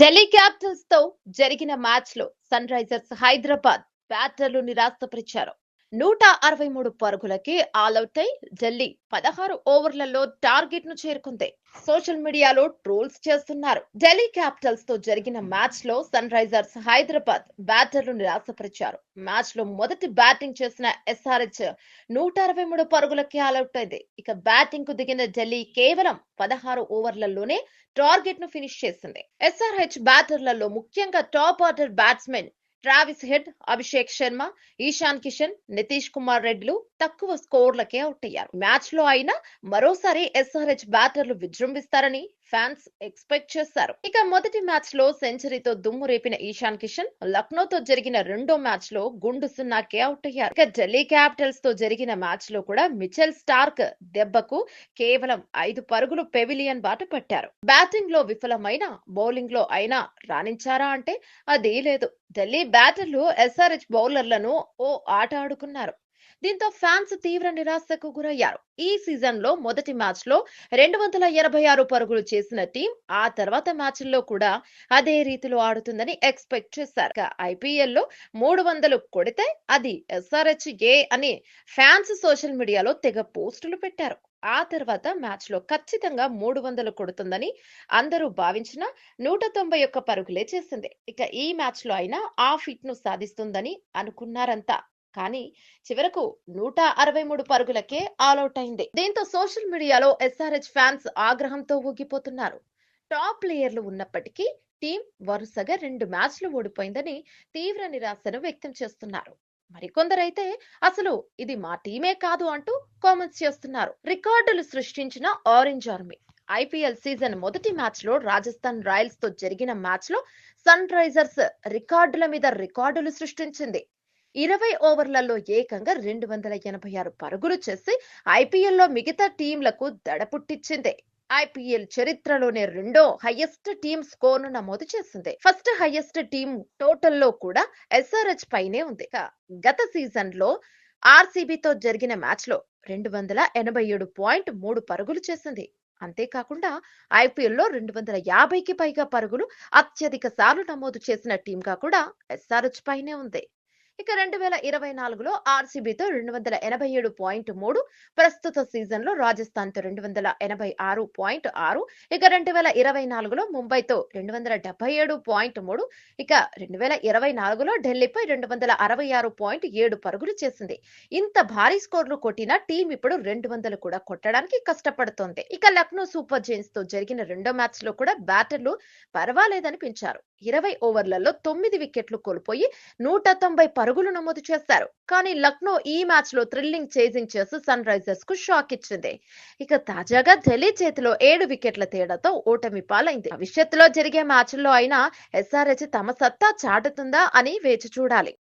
ఢిల్లీ క్యాపిటల్స్తో జరిగిన మ్యాచ్లో సన్ రైజర్స్ హైదరాబాద్ బ్యాటర్లు నిరాశపరిచారు. నూట అరవై మూడు పరుగులకి ఆల్అౌట్ అయి ఢిల్లీ పదహారు ఓవర్లలో టార్గెట్ను చేరుకుంది. సోషల్ మీడియాలో ట్రోల్స్ చేస్తున్నారు. ఢిల్లీ క్యాపిటల్స్తో జరిగిన మ్యాచ్లో సన్ రైజర్స్ హైదరాబాద్ బ్యాటర్లు నిరాశపరిచారు. మ్యాచ్లో మొదటి బ్యాటింగ్ చేసిన ఎస్ఆర్హెచ్ నూట అరవై మూడు పరుగులకి ఆల్అౌట్ అయింది ఇక బ్యాటింగ్కు దిగిన ఢిల్లీ కేవలం పదహారు ఓవర్లలోనే టార్గెట్ను ఫినిష్ చేసింది. ఎస్ఆర్హెచ్ బ్యాటర్లలో ముఖ్యంగా top order batsmen Travis Head Abhishek Sharma Ishan Kishan Nitish Kumar రెడ్డిలు తక్కువ స్కోర్లకే అవుట్ అయ్యారు మ్యాచ్లో అయినా మరోసారి ఎస్ఆర్హెచ్ బ్యాటర్లు విజృంభిస్తారని ఫ్యాన్స్ ఎక్స్పెక్ట్ చేశారు. ఇక మొదటి మ్యాచ్లో సెంచరీతో దుమ్ము రేపిన ఈశాన్ కిషన్ లక్నోతో జరిగిన రెండో మ్యాచ్లో గుండు సున్నాకే అవుట్ అయ్యారు ఇక ఢిల్లీ క్యాపిటల్స్తో జరిగిన మ్యాచ్లో కూడా మిచెల్ స్టార్క్ దెబ్బకు కేవలం ఐదు పరుగులు పెవిలియన్ బాట పట్టారు. బ్యాటింగ్లో విఫలమైన బౌలింగ్లో అయినా రాణించారా అంటే అది లేదు. ఢిల్లీ బ్యాటర్లు ఎస్ఆర్హెచ్ బౌలర్లను ఓ ఆట ఆడుకున్నారు. దీంతో ఫ్యాన్స్ తీవ్ర నిరాశకు గురయ్యారు. ఈ సీజన్లో మొదటి మ్యాచ్లో రెండు వందల ఎనభై ఆరు పరుగులు చేసిన టీం ఆ తర్వాత మ్యాచ్ల్లో కూడా అదే రీతిలో ఆడుతుందని ఎక్స్పెక్ట్ చేశారు. ఐపీఎల్లో మూడు వందలు కొడితే అది ఎస్ఆర్హెచ్ ఏ అని ఫ్యాన్స్ సోషల్ మీడియాలో తెగ పోస్టులు పెట్టారు. ఆ తర్వాత మ్యాచ్లో ఖచ్చితంగా మూడు వందలు కొడుతుందని అందరూ భావించిన నూట తొంభై ఒక్క పరుగులే చేసింది. ఇక ఈ మ్యాచ్లో అయినా ఆ ఫిట్ను సాధిస్తుందని అనుకున్నారంతా. కానీ చివరకు నూట అరవై మూడు పరుగులకే ఆల్అౌట్ అయింది. దీంతో సోషల్ మీడియాలో ఎస్ఆర్హెచ్ ఫ్యాన్స్ ఆగ్రహంతో ఊగిపోతున్నారు. టాప్ ప్లేయర్లు ఉన్నప్పటికీ టీం వరుసగా రెండు మ్యాచ్లు ఓడిపోయిందని తీవ్ర నిరాశను వ్యక్తం చేస్తున్నారు. మరికొందరైతే అసలు ఇది మా టీమే కాదు అంటూ కామెంట్స్ చేస్తున్నారు. రికార్డులు సృష్టించిన ఆరెంజ్ ఆర్మీ ఐపీఎల్ సీజన్ మొదటి మ్యాచ్లో రాజస్థాన్ రాయల్స్తో జరిగిన మ్యాచ్లో సన్ రైజర్స్ రికార్డుల మీద రికార్డులు సృష్టించింది. ఇరవై ఓవర్లలో ఏకంగా రెండు వందల ఎనభై ఆరు పరుగులు చేసి ఐపీఎల్లో మిగతా టీంలకు దడపుట్టించింది ఐపీఎల్ చరిత్రలోనే రెండో హైయెస్ట్ టీం స్కోర్ను నమోదు చేసింది. ఫస్ట్ హైయెస్ట్ టీం టోటల్లో కూడా ఎస్ఆర్హెచ్ పైనే ఉంది. గత సీజన్లో ఆర్సీబీతో జరిగిన మ్యాచ్లో రెండు వందల ఎనభై ఏడు పాయింట్ మూడు పరుగులు చేసింది. అంతేకాకుండా ఐపీఎల్లో రెండు వందల యాభైకి పైగా పరుగులు అత్యధిక సార్లు నమోదు చేసిన టీంగా కూడా ఎస్ఆర్హెచ్ పైనే ఉంది. ఇక రెండు వేల ఇరవై నాలుగులో ఆర్సీబీతో రెండు వందల ఎనభై ఏడు పాయింట్ మూడు ప్రస్తుత సీజన్లో రాజస్థాన్తో రెండు వందల ఎనభై ఆరు పాయింట్ ఆరు ఇక రెండు వేల ఇరవై నాలుగులో ముంబైతో రెండు వందల డెబ్బై ఏడు పాయింట్ మూడు ఇక రెండు వేల ఇరవై నాలుగులో ఢిల్లీపై రెండు వందల అరవై ఆరు పాయింట్ ఏడు పరుగులు చేసింది. ఇంత భారీ స్కోర్లు కొట్టిన టీం ఇప్పుడు రెండు వందలు కూడా కొట్టడానికి కష్టపడుతోంది. ఇక లక్నో సూపర్ జైన్స్తో జరిగిన రెండో మ్యాచ్లో కూడా బ్యాటర్లు పర్వాలేదనిపించారు. ఇరవై ఓవర్లలో తొమ్మిది వికెట్లు కోల్పోయి నూట తొంభై పరుగులు నమోదు చేశారు. కానీ లక్నో ఈ మ్యాచ్లో థ్రిల్లింగ్ చేజింగ్ చేసి సన్ రైజర్స్కు షాక్ ఇచ్చింది. ఇక తాజాగా ఢిల్లీ చేతిలో ఏడు వికెట్ల తేడాతో ఓటమి పాలైంది. భవిష్యత్తులో జరిగే మ్యాచ్ల్లో అయినా ఎస్ఆర్హెచ్ తమ సత్తా చాటుతుందా అని వేచి చూడాలి.